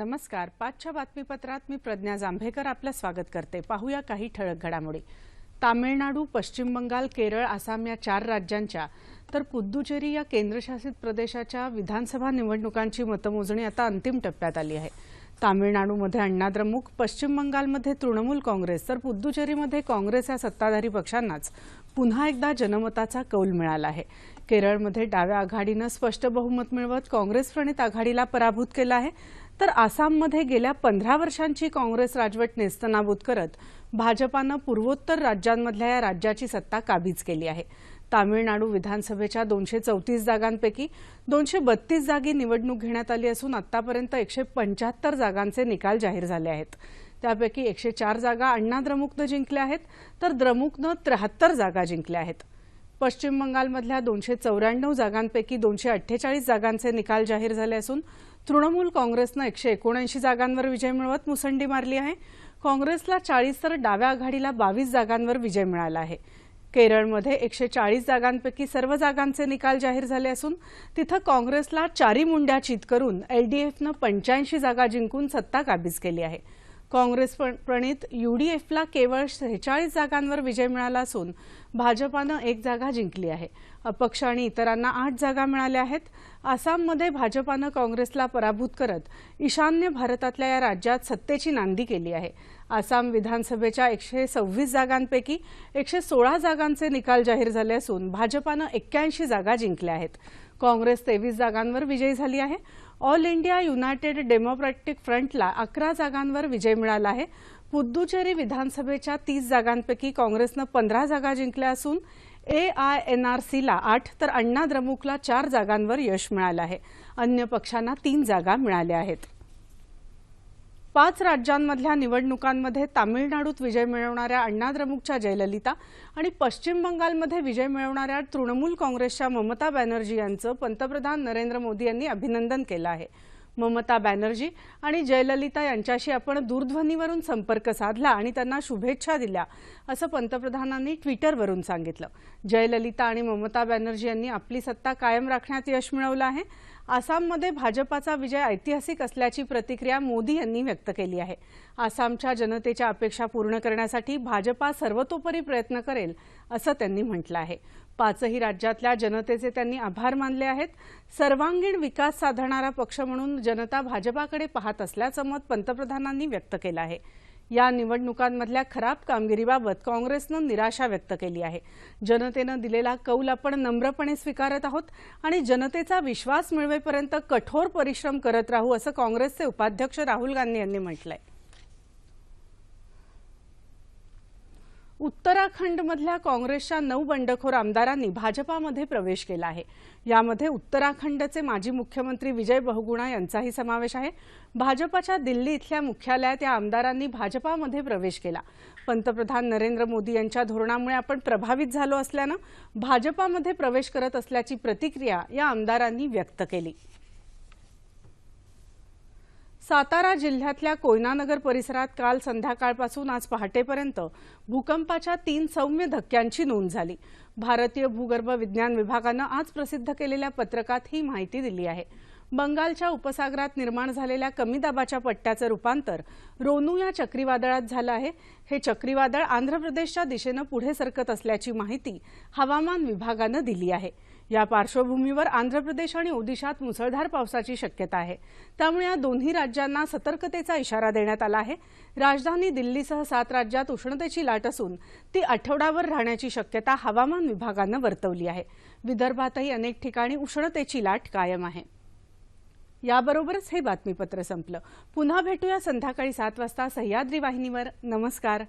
नमस्कार. पाचच्या बातमीपत्रात मी प्रज्ञा जांभेकर आपलं स्वागत करते. पाहूया काही ठळक घडामोडी. तामिळनाडू पश्चिम बंगाल केरळ आसाम या चार राज्यांच्या तर पुद्दुचेरी या केंद्रशासित प्रदेशाच्या विधानसभा निवडणुकांची मतमोजणी आता अंतिम टप्प्यात आली आहे. तामिळनाडूमध्ये अण्णाद्रमुक पश्चिम बंगालमध्ये तृणमूल काँग्रेस तर पुद्दुचेरीमध्ये काँग्रेस या सत्ताधारी पक्षांनाच पुन्हा एकदा जनमताचा कौल मिळाला आहे. केरळमध्ये डाव्या आघाडीनं स्पष्ट बहुमत मिळवत काँग्रेस प्रणित आघाडीला पराभूत केलं आहे. तर आसाममध्ये गेल्या पंधरा वर्षांची काँग्रेस राजवट नेस्तनाबूत करत भाजपानं पूर्वोत्तर राज्यांमधल्या या राज्याची सत्ता काबीज केली आहे. तामिळनाडू विधानसभेच्या दोनशे चौतीस जागांपैकी दोनशे बत्तीस जागी निवडणूक घेण्यात आली असून आतापर्यंत एकशे पंच्याहत्तर जागांचे निकाल जाहीर झाले आहेत. त्यापैकी एकशे चार जागा अण्णा द्रमुकनं जिंकल्या आहेत तर द्रमुकनं त्र्याहत्तर जागा जिंकल्या आहेत. पश्चिम बंगालमधल्या दोनशे चौऱ्याण्णव जागांपैकी दोनशे अठ्ठेचाळीस जागांचे निकाल जाहीर झाले असून तृणमूल काँग्रेसनं एकशे एकोणऐंशी जागांवर विजय मिळवत मुसंडी मारली आहे. काँग्रेसला चाळीस तर डाव्या आघाडीला बावीस जागांवर विजय मिळाला आहे. केरळमध्ये एकशे चाळीस जागांपैकी सर्व जागांचे निकाल जाहीर झाले असून तिथं काँग्रेसला चारी मुंड्या चित करून एलडीएफनं पंच्याऐंशी जागा जिंकून सत्ता काबीज केली आहे. काँग्रेस प्रणित युडीएफला केवळ सेहेचाळीस जागांवर विजय मिळाला असून भाजपानं एक जागा जिंकली आहे. अपक्ष आणि इतरांना आठ जागा मिळाल्या आहेत. आसाममध्ये भाजपानं काँग्रेसला पराभूत करत ईशान्य भारतातल्या या राज्यात सत्तेची नांदी केली आहे. आसाम विधानसभेच्या एकशे सव्वीस जागांपैकी एकशे सोळा जागांचे निकाल जाहीर झाले असून भाजपानं एक्क्याऐंशी जागा जिंकल्या आहेत. काँग्रेस तेवीस जागांवर विजयी झाली आहे. ऑल इंडिया युनायटेड डेमोक्रॅटिक फ्रंटला अकरा जागांवर विजय मिळाला आहे. पुद्दुचेरी विधानसभेच्या तीस जागांपैकी काँग्रेसनं पंधरा जागा जिंकल्या असून ए आय एन आर सीला आठ तर अण्णा द्रमुकला चार जागांवर यश मिळालं आहे. अन्य पक्षांना तीन जागा मिळाल्या आहेत. पाच राज्यांमधल्या निवडणुकांमध्ये तामिळनाडूत विजय मिळवणाऱ्या अण्णाद्रमुकच्या जयललिता आणि पश्चिम बंगालमध्ये विजय मिळवणाऱ्या तृणमूल काँग्रेसच्या ममता बॅनर्जी यांचं पंतप्रधान नरेंद्र मोदी यांनी अभिनंदन केलं आहे. ममता बॅनर्जी आणि जयललिता यांच्याशी आपण दूरध्वनीवरून संपर्क साधला आणि त्यांना शुभेच्छा दिल्या असं पंतप्रधानांनी ट्विटरवरून सांगितलं. जयललिता आणि ममता बॅनर्जी यांनी आपली सत्ता कायम राखण्यात यश मिळवलं आहे. आसाममध्ये भाजपाचा विजय ऐतिहासिक असल्याची प्रतिक्रिया मोदी यांनी व्यक्त केली आहे. आसामच्या जनतेच्या अपेक्षा पूर्ण करण्यासाठी भाजपा सर्वतोपरी प्रयत्न करेल असं त्यांनी म्हटलं आहे. पाचही राज्यातल्या जनतेचे त्यांनी आभार मानले आहेत. सर्वांगीण विकास साधणारा पक्ष म्हणून जनता भाजपाकडे पाहत असल्याचं मत पंतप्रधानांनी व्यक्त केलं आहे. या निवडणुकांमधल्या खराब कामगिरीबाबत काँग्रेसनं निराशा व्यक्त केली आहे. जनतेनं दिलेला कौल आपण नम्रपणे स्वीकारत आहोत आणि जनतेचा विश्वास मिळवेपर्यंत कठोर परिश्रम करत राहू असं काँग्रेसचे उपाध्यक्ष राहुल गांधी यांनी म्हटलंय. उत्तराखंडमधल्या काँग्रेसच्या नऊ बंडखोर आमदारांनी भाजपामध्ये प्रवेश केला आहे. यामध्ये उत्तराखंडचे माजी मुख्यमंत्री विजय बहुगुणा यांचाही समावेश आहे. भाजपाच्या दिल्ली इथल्या मुख्यालयात या आमदारांनी भाजपामध्ये प्रवेश केला. पंतप्रधान नरेंद्र मोदी यांच्या धोरणामुळे आपण प्रभावित झालो असल्यानं भाजपामध्ये प्रवेश करत असल्याची प्रतिक्रिया या आमदारांनी व्यक्त केली. सातारा जिल्ह्यातल्या कोयनानगर परिसरात काल संध्याकाळपासून आज पहाटेपर्यंत भूकंपाच्या तीन सौम्य धक्क्यांची नोंद झाली. भारतीय भूगर्भ विज्ञान विभागानं आज प्रसिद्ध केलेल्या पत्रकात ही माहिती दिली आहे. बंगालच्या उपसागरात निर्माण झालेल्या कमी दाबाच्या पट्ट्याचं रूपांतर रोनू या चक्रीवादळात झालं आहे. हे चक्रीवादळ आंध्र प्रदेशच्या दिशेनं पुढे सरकत असल्याची माहिती हवामान विभागानं दिली आहे. या पार्श्वभूमीवर आंध्र प्रदेश आणि ओदिशात मुसळधार पावसाची शक्यता आहे. त्यामुळे या दोन्ही राज्यांना सतर्कतेचा इशारा देण्यात आला आहे. राजधानी दिल्लीसह सात राज्यात उष्णतेची लाट असून ती आठवडाभर राहण्याची शक्यता हवामान विभागानं वर्तवली आहे. विदर्भातही अनेक ठिकाणी उष्णतेची लाट कायम आहे. याबरोबरच हे बातमीपत्र संपलं. पुन्हा भेटूया संध्याकाळी सात वाजता सह्याद्री वाहिनीवर. नमस्कार.